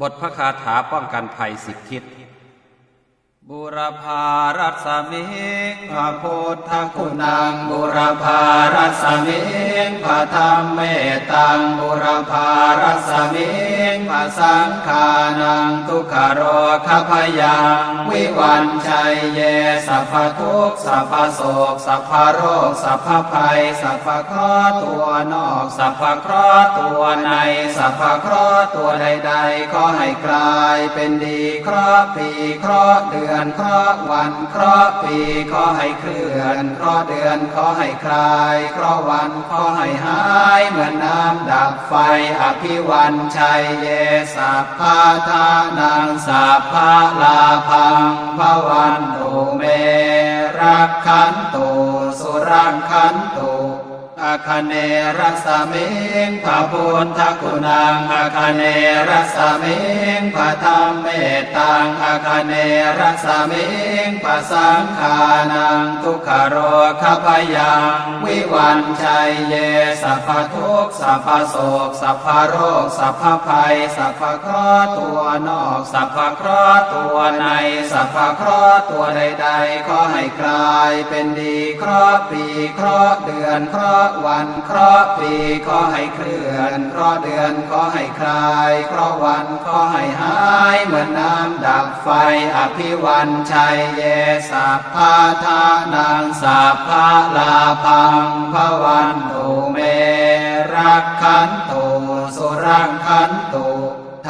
บทพระคาถาป้องกันภัยสิบทิศ บุรพารัศมิงพระพุทธคุณังบุรพารัศมิงพระธรรมเมตังบุรพารัศมิงพระสังฆานังทุกขโรคพยังวิวันชัยเยสัพพทุกสัพพโศกสัพพโรคสัพพภัยสัพพเคราะตัวนอกสัพพเคราะตัวในสัพพเคราะตัวใดๆขอให้กลายเป็นดีเคราะปีเคราะเดือนเคราะห์วันเคราะห์ปีขอให้เคลื่อนเคราะห์เดือนขอให้คลายเคราะห์วันขอให้หายเหมือนน้ำดับไฟอภิวันชัยเยสัพพาทานังสัพพะลาพังพวันตุเมรักขันตุสุรังขันตุ อาคเนรัสมิงพระพุทธคุณังอาคเนรัสมิงพระธรรมเมตตังอาคเนรัสมิงพระสังฆานังทุกขโรคพยัง วิวันชัยเยสัพพทุกสัพพโศกสัพพโรคสัพพภัยสัพพเคราะห์ตัวนอกสัพพเคราะห์ตัวในสัพพเคราะห์ตัวใดๆขอให้กลายเป็นดีเคราะห์ปีเคราะห์เดือนเคราะวันเคราะห์ปีขอให้เคลื่อนเคราะห์เดือนขอให้คลายเคราะห์วันขอให้หายเหมือนน้ำดับไฟอภิวันชัยเยสัพพาทานังสัพพาลาพังพวันตุเมรักขันตุสุรังขันตุ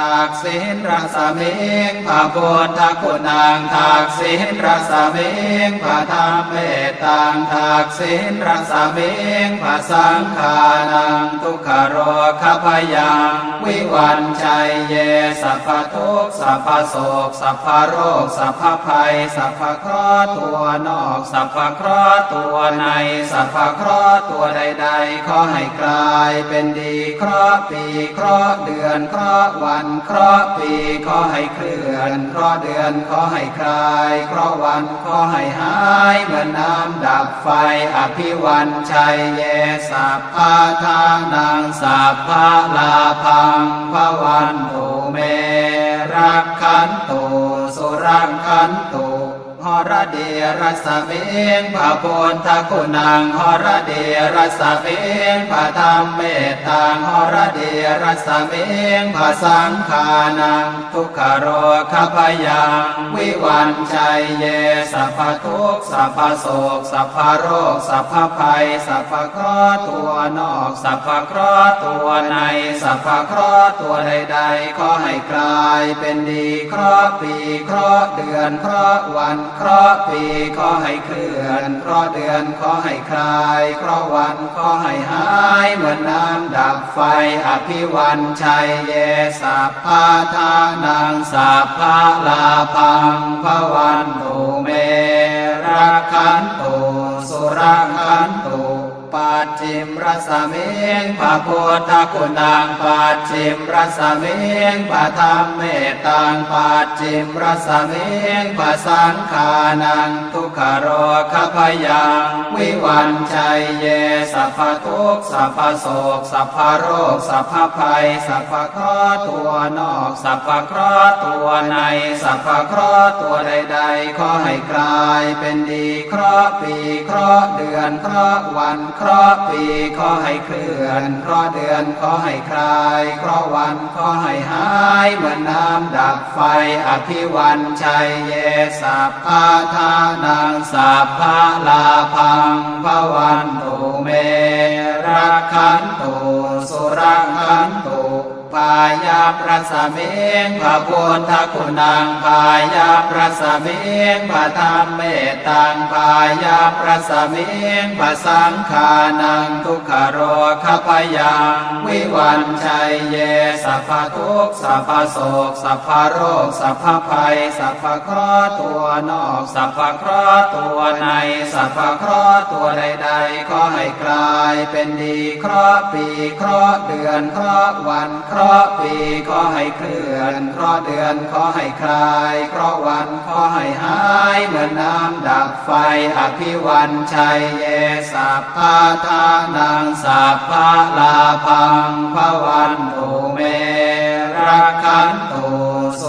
ทักษิณรัศมิงพระพุทธคุณังทักษิณรัศมิงพระธรรมเมตตังทักษิณรัศมิงพระสังฆานังทุกขโรคพยังวิวันชัยเยสัพพทุกสัพพโศกสัพพโรคสัพพภัยสัพพเคราะห์ตัวนอกสัพพเคราะห์ตัวในสัพพเคราะห์ตัวใดๆขอให้กลายเป็นดีเคราะห์ปีเคราะห์เดือนเคราะห์วันเคราะห์ปีขอให้เคลื่อนเคราะห์เดือนขอให้คลายเคราะห์วันขอให้หายเหมือนน้ำดับไฟอภิวันชัยเยสัพพาทานังสัพพะลาพังพวันตุเมรักขันตุสุรังขันตุ หรเดรสเมงพระพุทธคุณังหรเดรสเมงพระธรรมเมตตังหรเดรสเมงพระสังฆานังทุกขโรคพยังวิวันชัยเยสัพพทุกสัพพโศกสัพพโรคสัพพภัยสัพพเคราะห์ตัวนอกสัพพเคราะห์ตัวในสัพพเคราะห์ตัวใดๆขอให้กลายเป็นดีเคราะห์ปีเคราะห์เดือนเคราะห์วันเคราะห์ปีขอให้เคลื่อนเคราะห์เดือนขอให้คลายเคราะห์วันขอให้หายเหมือนน้ำดับไฟอภิวันชัยเยสัพพาทานังสัพพาลาพังพวันตุเมรักขันตุสุรักขันตุ ปัจจิมรสเมงพระพุทธคุณังปัจจิมรสเมงพระธรรมเมตตังปัจจิมรสเมงพระสังฆานังทุกขโรคพยังวิวันชัยเยสัพพทุกสัพพโศกสัพพโรคสัพพภัยสัพพเคราะห์ตัวนอกสัพพเคราะห์ตัวในสัพพเคราะห์ตัวใดๆขอให้กลายเป็นดีเคราะห์ปีเคราะห์เดือนเคราะห์วันเคราะห์ปีขอให้เคลื่อนเคราะห์เดือนขอให้คลายเคราะห์วันขอให้หายเหมือนน้ำดับไฟอภิวันชัยเยสัพพาทานังสัพพาลาพังพวันตุเมรักขันตุสุรังขันตุ พายาประสเมงพระพุทธคุณังพายาประสเมงพระธรรมเมตตังพายาประสเมงพระสังฆานังทุกขโรคพยังวิวันชัยเยสัพพทุกสัพพโศกสัพพโรคสัพพภัยสัพพเคราะห์ตัวนอกสัพพเคราะห์ตัวในสัพพเคราะห์ตัวใดๆขอให้กลายเป็นดีเคราะห์ปีเคราะห์เดือนเคราะห์วันเคราะราะปีขอให้เคลื่อน เพราะเดือนขอให้คลาย เพราะวันขอให้หายเหมือนน้ำดับไฟอภิวันชัยเยสัพพาทานังสัพพาลาพังพวันตุเมรักขันตุส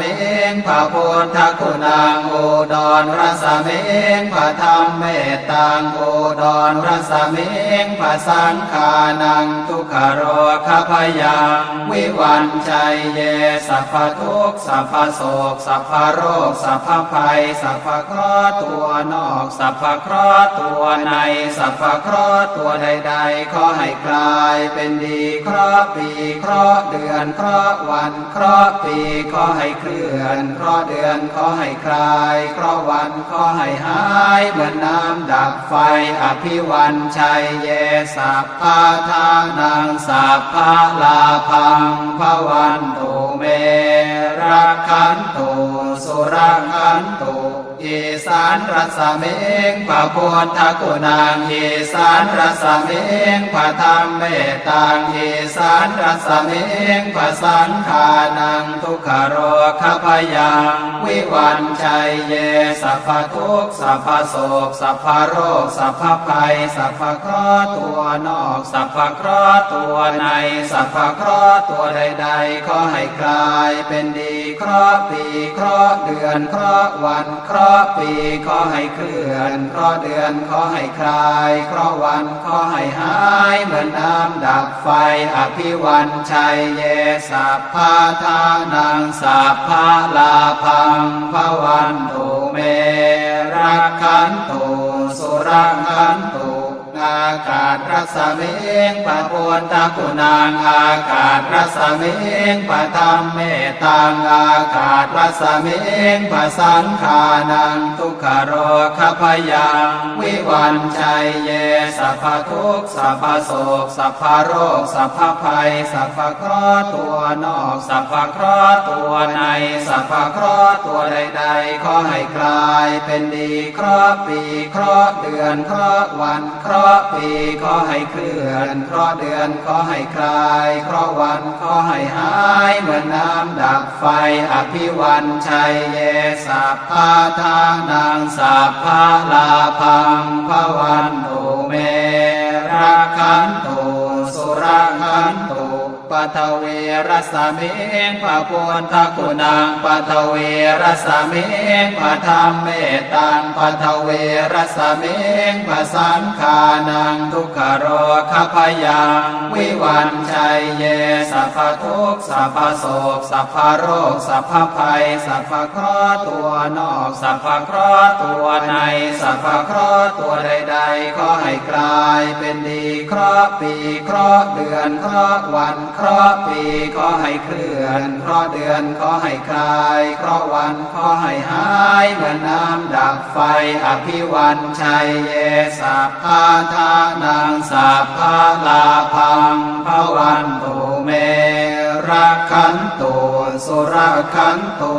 มิงพระพุทธคุณังอุดรรสมิงพระธรรมเมตตังอุดรรสมิงพระสังฆานังทุกขโรคพยังวิวันชัยเยสัพพทุกสัพพโศกสัพพโรคสัพพภัยสัพพเคราะห์ตัวนอกสัพพเคราะห์ตัวในสัพพเคราะห์ตัวใดๆขอให้กลายเป็นดีเคราะห์ปีเคราะห์เดือนเคราะห์วันเคราะห์ปีขอให้เคลื่อนเคราะเดือนขอให้คลายเคราะวันขอให้หายเหมือนน้ำดับไฟอภิวันชัยเยสัพพาทานังสัพพาลาพังพวันตุเมรักขันตุสุรักขันตุ อีสานรัศเมงพระพุทธกุณังอีสานรัศเมงพระธรรมเมตตังอีสานรัศเมงพระสังฆานังทุกขโรคพยังวิวันชัยเยสัพพทุกสัพพโศกสัพพโรคสัพพภัยสัพพเคราะห์ตัวนอกสัพพเคราะห์ตัวในสัพพเคราะห์ตัวใดๆขอให้กลายเป็นดีเคราะห์ปีเคราะห์เดือนเคราะห์วันเคราะห์ปีขอให้เคลื่อนเคราะเดือนขอให้คลายเคราะวันขอให้หาย เหมือนน้ำดับไฟ อภิวันชัยเยสัพพาทานังสัพพาลาพังพวันตุเมรักขันตุสุรักขันตุอากาศรัศมิงปะปวนตะกุนางอากาศรัศมิงปะธรรมเมตตังอากา ศรัศมิงปะสังขานังทุกขโรคพยังวิวันชัยเยสัพพทุกสัพพโศกสัพพโรคสัพพภัยสัพพเคราะห์ตัวนอกสัพพเคราะห์ตัวในสัพพเคราะห์ตัวใดๆขอให้กลายเป็นดีเคราะห์ปีเคราะห์เดือนเคราะห์วันเคราะห์ปีขอให้เคลื่อนเคราะห์เดือนขอให้คลายเคราะห์วันขอให้หายเหมือนน้ำดับไฟอภิววันชัยเยสัพพาทานังสัพพาลาพังพวันตุเมรักขันตุสุรักขันตุ ปัทเวรสมิงพระพุทธคุณังปัทเวรสมิงพระธรรมเมตังปัทเวรสมิงพระสังฆานังทุกขโรคพยังวิวันชัยเยสัพพทุกสัพพโศกสัพพโรคสัพพภัยสัพพเคราะห์ตัวนอกสัพพเคราะห์ตัวในสัพพเคราะห์ตัวใดๆขอให้กลายเป็นดีเคราะห์ปีเคราะห์เดือนเคราะห์วันเคราะปีขอให้เคลื่อนเคราะเดือนขอให้คลายเคราะวันขอให้หาย เหมือนน้ำดับไฟ อภิวันชัยเยสัพพาทานังสัพพาลาพังพวันตุเมรักขันตุสุรักขันตุ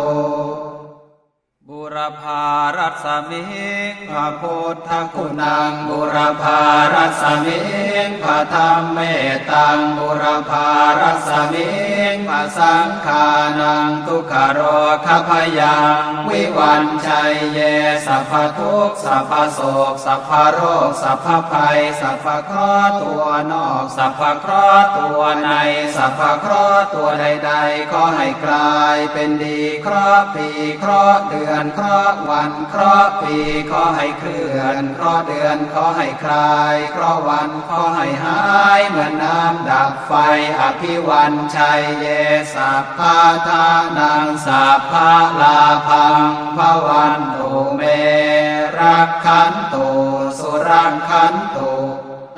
รพารัสมิงพระพุทธคุณังบุรพารัสมิงพระธรรมเมตังบุรพารัสมิงพระสังฆานังทุกขโรคพยังวิวันชัยเยสัพพทุกสัพพโศกสัพพโรคสัพพภัยสัพพเคราะห์ตัวนอกสัพพเคราะห์ตัวในสัพพเคราะห์ตัวใดๆขอให้กลายเป็นดีเคราะห์ปีเคราะห์เดือนคราะห์วันเคราะห์ปีขอให้เคลื่อนเคราะห์เดือนขอให้คลายเคราะห์วันขอให้หายเหมือนน้ำดับไฟอภิวันชัยเยสัพพาทานังสัพพาลาพังพวันตุเมรักขันตุสุรังขันตุ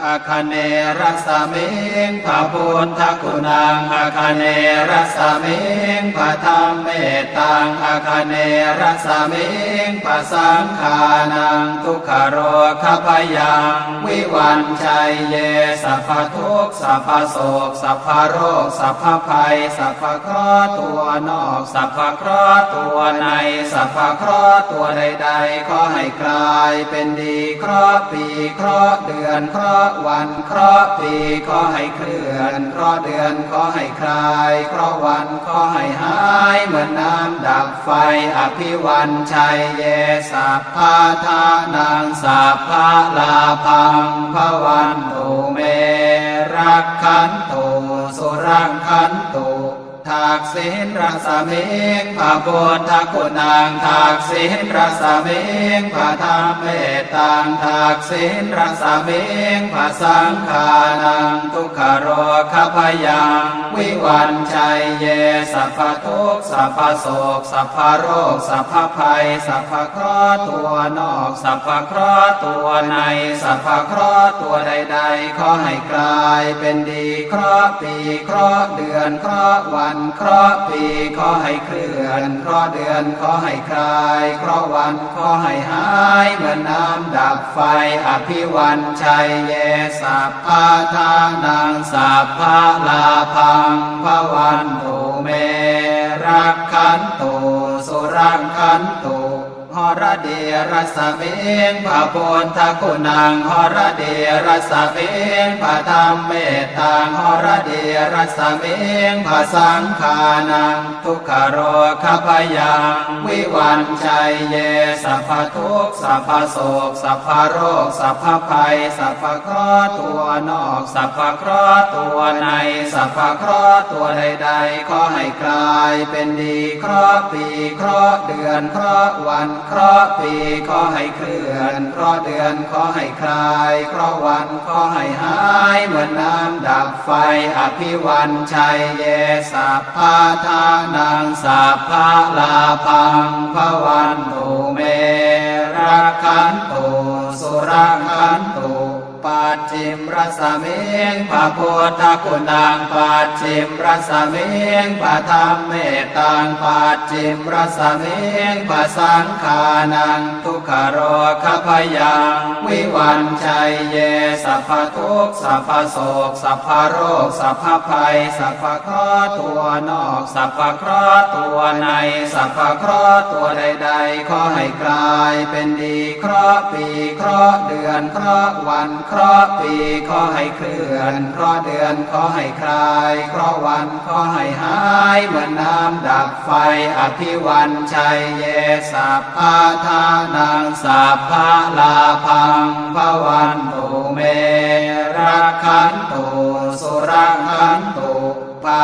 อาคเนรัสมิงพระพุทธคุณังอาคเนรัสมิงพระธรรมเมตตังอาคเนรัสมิงพระสังฆานังทุกขโรคพยัง วิวันชัยเยสัพพทุกสัพพโศกสัพพโรคสัพพภัยสัพพเคราะห์ตัวนอกสัพพเคราะห์ตัวในสัพพเคราะห์ตัวใดๆขอให้กลายเป็นดีเคราะห์ปีเคราะห์เดือนเคราะห์วันเคราะห์ปีขอให้เคลื่อนเคราะห์เดือนขอให้คลายเคราะห์วันขอให้หายเหมือนน้ำดับไฟอภิวันชัยเยสัพพาทานังสัพพาลาพังพวันตุเมรักขันตุสุรังขันตุ ทักษิณรสมิงพระพุทธคุณังทักษิณรสมิงพระธรรมเมตตังทักษิณรสมิงพระสังฆานังทุกขโรคพยังวิวันชัยเยสัพพทุกสัพพโศกสัพพโรคสัพพภัยสัพพเคราะห์ตัวนอกสัพพเคราะห์ตัวในสัพพเคราะห์ตัวใดๆขอให้กลายเป็นดีเคราะห์ปีเคราะห์เดือนเคราะห์วันเคราะห์ปีขอให้เคลื่อนเคราะห์เดือนขอให้คลายเคราะห์วันขอให้หายเหมือนน้ำดับไฟอภิวันชัยเยสัพพาทานังสัพพะลาพังพะวันตุเมรักขันตุสุรักขันตุ รเดียรสเมงพระพุทธคุณังหรเดียรสเมงพระธรรมเมตตังหรเดียรสเมงพระสังฆานังทุกขโรคพยังวิวันชัยเยสัพพทุกสัพพโศกสัพพโรคสัพพภัยสัพพเคราะห์ตัวนอกสัพพเคราะห์ตัวในสัพพเคราะห์ตัวใดๆขอให้กลายเป็นดีเคราะห์ปีเคราะห์เดือนเคราะห์วันเคราะปีขอให้เคลื่อนเคราะเดือนขอให้คลายเคราะวันขอให้หาย เหมือนน้ำดับไฟ อภิวันชัยเยสัพพาทานังสัพพาลาพังพระวันตุเมรักขันตุสุรักขันตุ ปัจจิมรสเมงพระพุทธคุณังปัจจิมรสเมงพระธรรมเมตตังปัจจิมรสเมงพระสังฆานังทุกขโรคพยังวิวันชัยเยสัพพทุกสัพพโศกสัพพโรคสัพพภัยสัพพเคราะห์ตัวนอกสัพพเคราะห์ตัวในสัพพเคราะห์ตัวใดๆขอให้กลายเป็นดีเคราะห์ปีเคราะห์เดือนเคราะห์วันเคราะห์ปีขอให้เคลื่อนเคราะห์เดือนขอให้คลายเคราะห์วันขอให้หายเหมือนน้ำดับไฟอภิวันชัยเยสัพพาทานังสัพพะลาพังพระวันตุเมรักขันต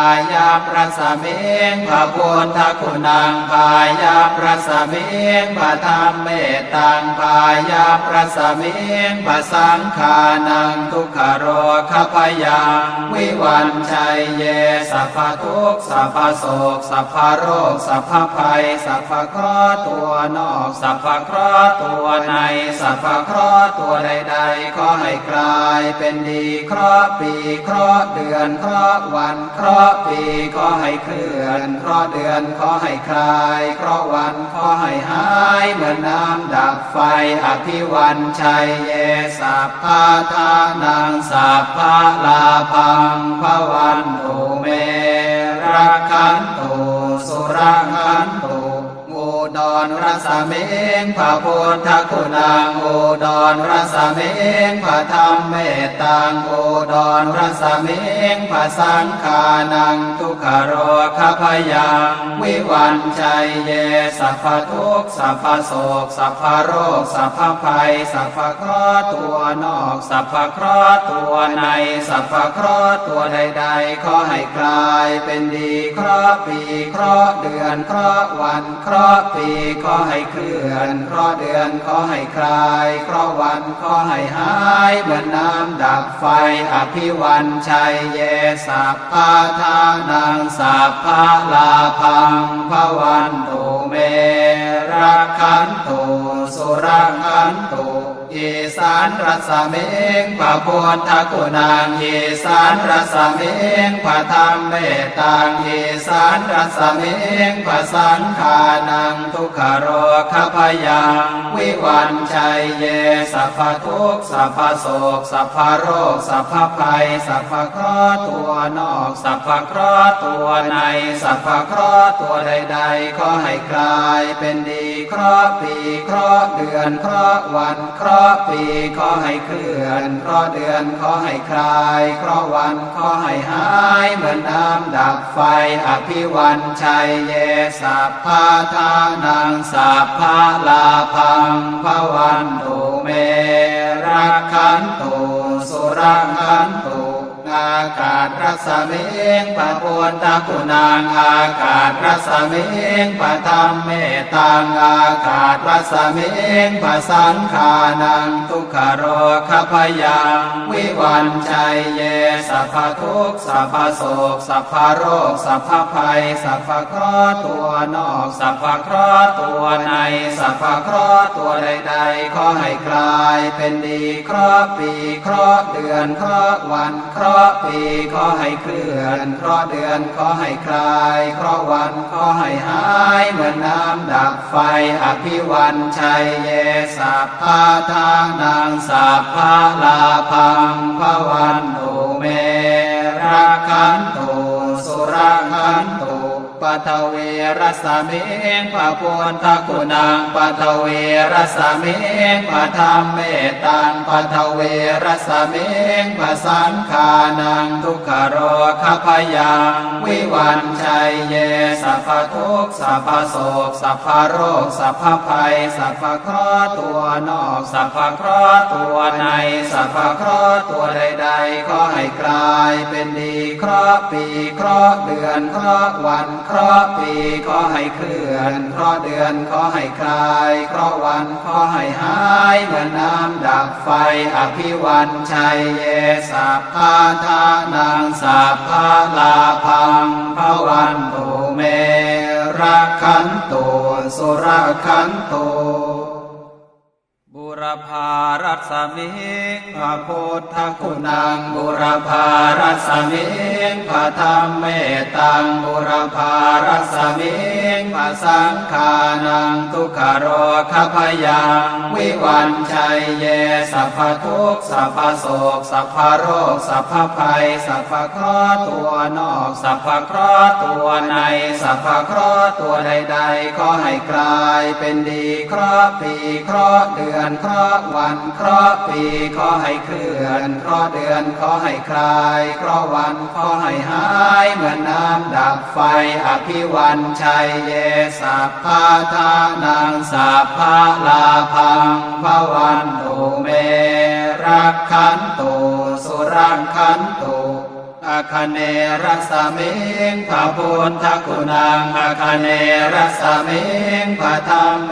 ายาประสเมงพระพุทธคุณังปายาประสเมงพระธรรมเมตตังปายาประสเมงพระสังฆานังทุกขโรคพยังวิวันชัยเยสัพพทุกสัพพโศกสัพพโรคสัพพภัยสัพพคราะตัวนอกสัพพคราะตัวในสัพพคราะตัวใดๆขอให้กลายเป็นดีคราะปีคราะเดือนคราะวันคราราะปีขอให้เคลื่อน เพราะเดือนขอให้คลาย เพราะวันขอให้หาย เหมือนน้ำดับไฟ อภิวันชัยเยสัพพาทานังสัพพาลาพังพวันตุเมรักขันตุสุรังขันตุ ดรรสเมงพระพุทธคุณังอุดรรสเมงพระธรรมเมตตังอุดรรสเมงพระสังฆานังทุกขโรคพยังวิวันชัยเยสัพพทุกสัพพโศกสัพพโรคสัพพภัยสัพพเคราะห์ตัวนอกสัพพเคราะห์ตัวใน สัพพเคราะห์ตัวใด ๆ ขอให้กลายเป็นดีเคราะห์ปีเคราะห์เดือนเคราะห์วันเคราะห์ปีขอให้เคลื่อนเพราะเดือนขอให้คลายเพราะวันขอให้หายเหมือนน้ำดับไฟอภิวันชัยเยสัพพาทานังสัพพาลาพังพระวันตุเมรักขันตุสุรักขันตุ อีสานรสเมงพระพุทธคุณังอีสานรสเมงพระธรรมเมตตังอีสานรสเมงพระสังฆานังทุกขโรคพยัง วิวันชัยเยสัพพทุกสัพพโศกสัพพโรคสัพพภัยสัพพเคราะห์ตัวนอกสัพพเคราะห์ตัวในสัพพเคราะห์ตัวใดๆขอให้กลายเป็นดีเคราะห์ปีเคราะห์เดือนเคราะห์วันเคราะห์ปีขอให้เคลื่อน เพราะเดือนขอให้คลาย เพราะวันขอให้หาย เหมือนน้ำดับไฟ อภิวันชัยเยสัพพาทานังสัพพาลาพังพวันตุเมรักขันตุสุรักขันตุ อากาศรัศมิงปะปุณตะคุณังอากาศรัศมิงปะธรรมเมตังอากาศรัศมิงปะสังขานังทุกขโรคพยังวิวันชัยเยสัพพทุกสัพพโศกสัพพโรคสัพพภัยสัพพเคราะห์ตัวนอกสัพพเคราะห์ตัวในสัพพเคราะห์ตัวใดๆขอให้คลายเป็นดีเคราะห์ปีเคราะห์เดือนเคราะห์วันเคราะห์ปีขอให้เคลื่อน เพราะเดือนขอให้คลาย เพราะวันขอให้หายเหมือนน้ำดับไฟอภิวันชัยเยสัพพาทางนางสัพพาลาพังพวันตุเมรักขันตุสุรักขันตุ ปัทเวรสมิงปะปุณทกุณังปัทเวรสมิงปะธรรมเมตังปัทเวรสมิงปะสังขานังทุกขโรคพยังวิวันชัยเยสัพพทุกสัพพโศกสัพพโรคสัพพภัยสัพพเคราะห์ตัวนอกสัพพเคราะห์ตัวในสัพพเคราะห์ตัวใดๆขอให้กลายเป็นดีเคราะห์ปีเคราะห์เดือนเคราะห์วันเคราะราะปีขอให้เคลื่อน เพราะเดือนขอให้คลาย เพราะวันขอให้หายเหมือนน้ำดับไฟอภิวันชัยเยสัพพาทานังสัพพาลาพังพระวันตุเมรักขันตุสุรักขันตุ รพารัสมิงพระพุทธคุณังบุรพารัสมิงพระธรรมเมตังบุรพารัสมิงพระสังขานังทุกขโรคพยังวิวันชัยเยสัพพทุกสัพพโศกสัพพโรคสัพพภัยสัพพเคราะตัวนอกสัพพเคราะตัวในสัพพเคราะตัวใดๆขอให้กลายเป็นดีเคราะห์ปีเคราะเดือนเคราะห์วันเคราะห์ปีขอให้เคลื่อนเคราะห์เดือนขอให้คลายเคราะห์วันขอให้หายเหมือนน้ำดับไฟอภิวันชัยเยสัพพาทานังสัพพาลาพังพวันตุเมรักขันตุสุรังขันตุ อาคเนรัสมิงพระพุทธคุณังอาคเนรัสมิงพระธรรมเม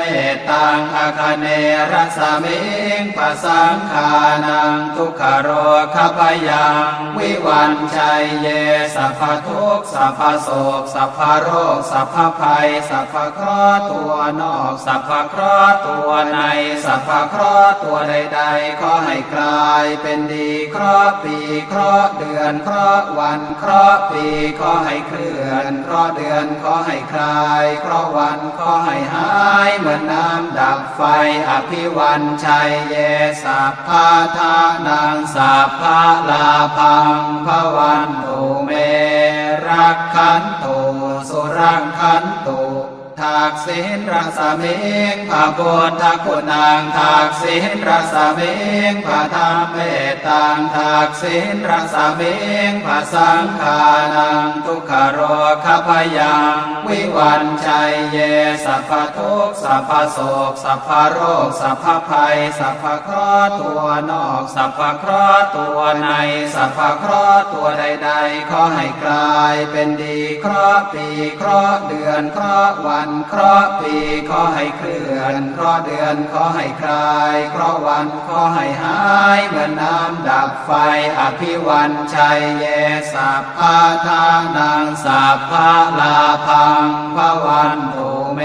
ตังอาคเนรัสมิงพระสังขานังทุกขโรคพยัง วิวันชัยเยสัพพทุกสัพพโศกสัพพโรคสัพพภัยสัพพเคราะตัวนอกสัพพเคราะตัวในสัพพเคราะตัวใดๆขอให้กลายเป็นดีเคราะห์ปีเคราะห์เดือนคราะวันเคราะห์ปีขอให้เคลื่อนเคราะห์เดือนขอให้คลายเคราะห์วันขอให้หายเหมือนน้ำดับไฟอภิวันชัยเยสัพพาทานังสัพพาลาพังพวันตุเมรักขันตุสุรังขันตุ ทากสินรสมิงพระพุทธคุณังทากสินรสมิงพระธรรมเมตังทากสินรสมิงพระสังขานังทุกขโรคพยัง วิวันชัยเยสัพพทุกสัพพโศกสัพพโรคสัพพภัยสัพพเคราะห์ตัวนอกสัพพเคราะห์ตัวในสัพพเคราะห์ตัวใดๆขอให้กลายเป็นดีเคราะห์ปีเคราะห์เดือนเคราะห์วันเคราะห์ปีขอให้เคลื่อนเคราะห์เดือนขอให้คลายเคราะห์วันขอให้หายเหมือนน้ำดับไฟอภิวันชัยเยสัพพาทานังสัพพาลาพังพวันตุเม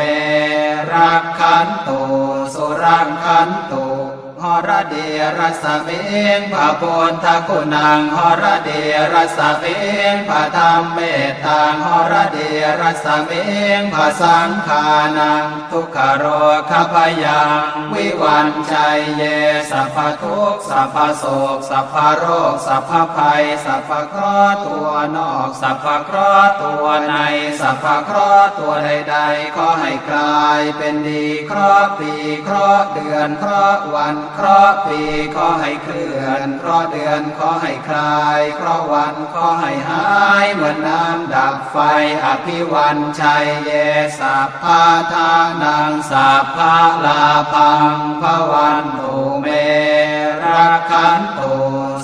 รักขันตุสุรังขันตุ หรเดรสเมงพระพุทธคุณังหรเดรสเมงพระธรรมเมตตังหรเดรสเมงพระสังขานังทุกขโรคพยังวิวันชัยเยสัพพทุกสัพพโศกสัพพโรคสัพพภัยสัพพเคราะห์ตัวนอกสัพพเคราะห์ตัวในสัพพเคราะห์ตัวใดๆขอให้กลายเป็นดีเคราะห์ปีเคราะห์เดือนเคราะห์วันเคราะห์ปีขอให้เคลื่อนเคราะห์เดือนขอให้คลายเคราะห์วันขอให้หายเหมือนน้ำดับไฟอภิวันชัยเยสัพพาทานังสัพพาลาพังพวันตุเมรักขันตุ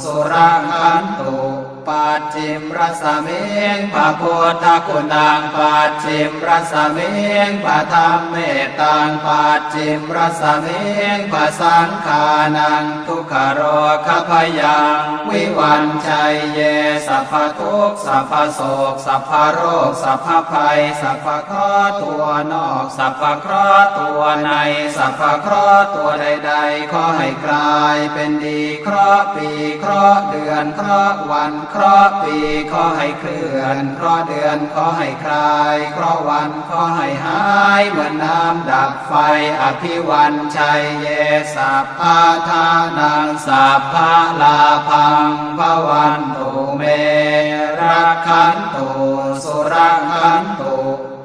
สุรักขันตุ ปัจจิมรสมิงพระพุทธคุณังปัจจิมรสมิงพระธรรมเมตตังปัจจิมรสมิงพระสังขานังทุกขโรคพยังวิวันชัยเยสัพพทุกสัพพโศกสัพพโรคสัพพภัยสัพพคราตัวนอกสัพพคราตัวในสัพพคราตัวใดๆขอให้กลายเป็นดีเคราะปีเคราะเดือนเคราะวันเคราะห์ปีขอให้เคลื่อนเคราะห์เดือนขอให้คลายเคราะห์วันขอให้หายเหมือนน้ำดับไฟอภิวันชัยเยสัพพาทานังสัพพาลาพังพระวันตุเมรักขันตุสุรักขันตุ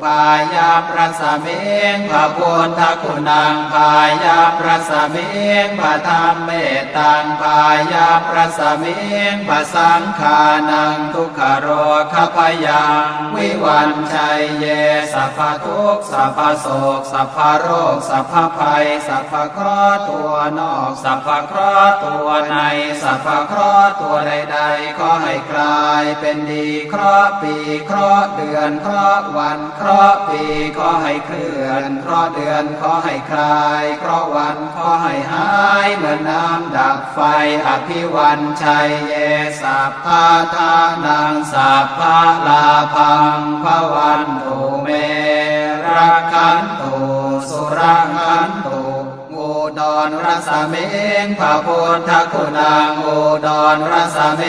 พายาประสเมงพระพุทธคุณังพายาประสเมงพระธรรมเมตตังพายาประสเมงพระสังขานังทุกขโรคพยังวิวันชัยเยสัพพทุกสัพพโศกสัพพโรคสัพพภัยสัพพเคราะห์ตัวนอกสัพพเคราะห์ตัวในสัพพเคราะห์ตัวใดๆขอให้กลายเป็นดีเคราะห์ปีเคราะห์เดือนเคราะห์วันเคราะราะปีขอให้เคลื่อน เพราะเดือนขอให้คลาย เพราะวันขอให้หายเหมือนน้ำดับไฟอภิวันชัยเยสัพพะทานังสัพพะลาพังพระวันตุเมรักขันตุสุรังขันตุ ดรรสเมงพระพุทธคุณังอุดรรสเม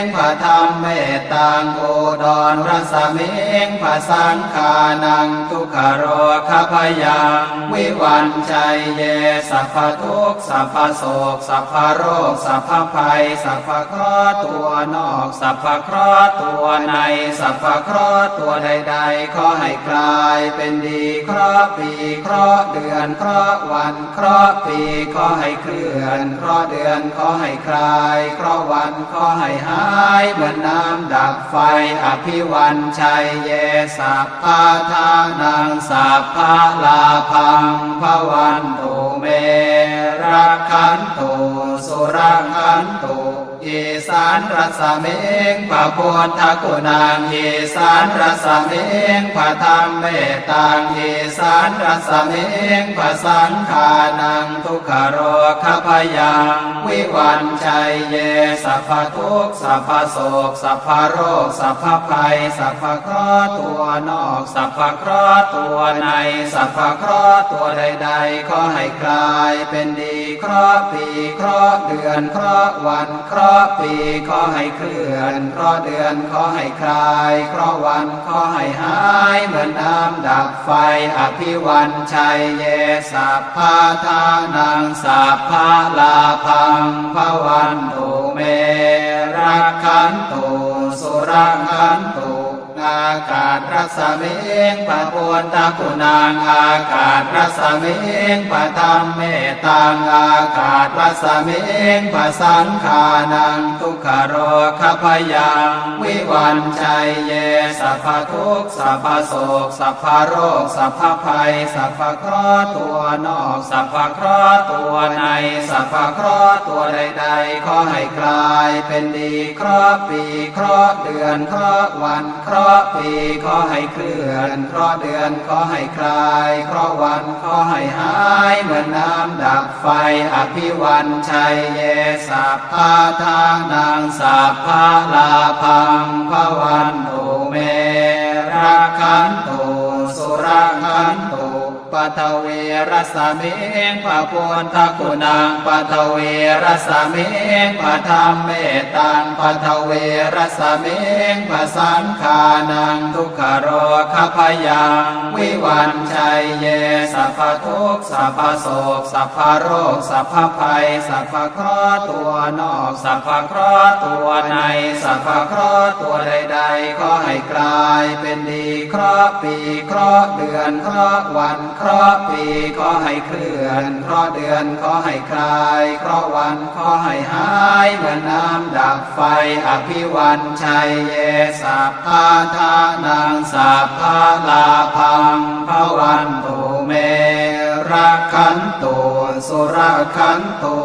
งพระธรรมเมตตังอุดรรสเมงพระสังขานังทุกขโรคพยังวิวันชัยเยสัพพทุกสัพพโศกสัพพโรคสัพพภัยสัพพเคราะห์ตัวนอกสัพพเคราะห์ตัวในสัพพเคราะห์ตัวใดๆขอให้กลายเป็นดีเคราะห์ปีเคราะห์เดือนเคราะห์วันเคราะห์ปีขอให้เคลื่อนเคราะเดือนขอให้คลายเคราะวันขอให้หายเหมือนน้ำดับไฟอภิวันชัยเยสัพพาทานังสัพพาลาพังพวันตุเมรักขันตุสุรักขันตุ อีสานรสเมงพระพุทธคุณังอีสานรสเมงพระธรรมเมตตังอีสานรสเมงพระสังขานังทุกขโรคพยังวิวันชัยเยสัพพทุกสัพพโศกสัพพโรคสัพพภัยสัพพเคราะห์ตัวนอกสัพพเคราะห์ตัวในสัพพเคราะห์ตัวใดๆขอให้กลายเป็นดีเคราะห์ปีเคราะห์เดือนเคราะห์วันเคราะห์ปีขอให้เคลื่อน เพราะเดือนขอให้คลาย เพราะวันขอให้หาย เหมือนน้ำดับไฟ อภิวันชัยเยสัพพาทานังสัพพาลาพังพระวันตุเมรักขันตุสุรักขันตุ อากาศรัศเมงปะปวนตะคุณางอากาศรัศเมงปะธรรมเมตังอากาศรัศเมงปะสังขานังทุกขโรคพยังวิวันชัยเยสัพพทุกสัพพโศกสัพพโรคสัพพภัยสัพพเคราะห์ตัวนอกสัพพเคราะห์ตัวในสัพพเคราะห์ตัวใดๆขอให้กลายเป็นดีเคราะห์ปีเคราะห์เดือนเคราะห์วันเคราะห์ปีขอให้เคลื่อนเพราะเดือนขอให้คลายเพราะวันขอให้หายเหมือนน้ำดับไฟอภิวันชัยเยสัพพะทางนางสัพพะลาพังพระวันตุเมรักขันตุสุรักขันตุ ปัทเวรสเมงพระพุทธคุณังปัทเวรสเมงพระธรรมเมตังปัทเวรสเมงพระสังขานังทุกขโรคพยังวิวันชัยเยสัพพทุกสัพพโศกสัพพโรคสัพพภัยสัพพคราะห์ตัวนอกสัพพคราะห์ตัวในสัพพคราะห์ตัวใดๆขอให้กลายเป็นดีคราะห์ปีคราะห์เดือนคราะห์วันเคราะปีขอให้เคลื่อนเคราะเดือนขอให้คลายเคราะวันขอให้หายเหมือนน้ำดับไฟอภิวันชัยเยสัพพาทานังสัพพาลาพังพระวันตุเมรักขันตุสุรขันตุ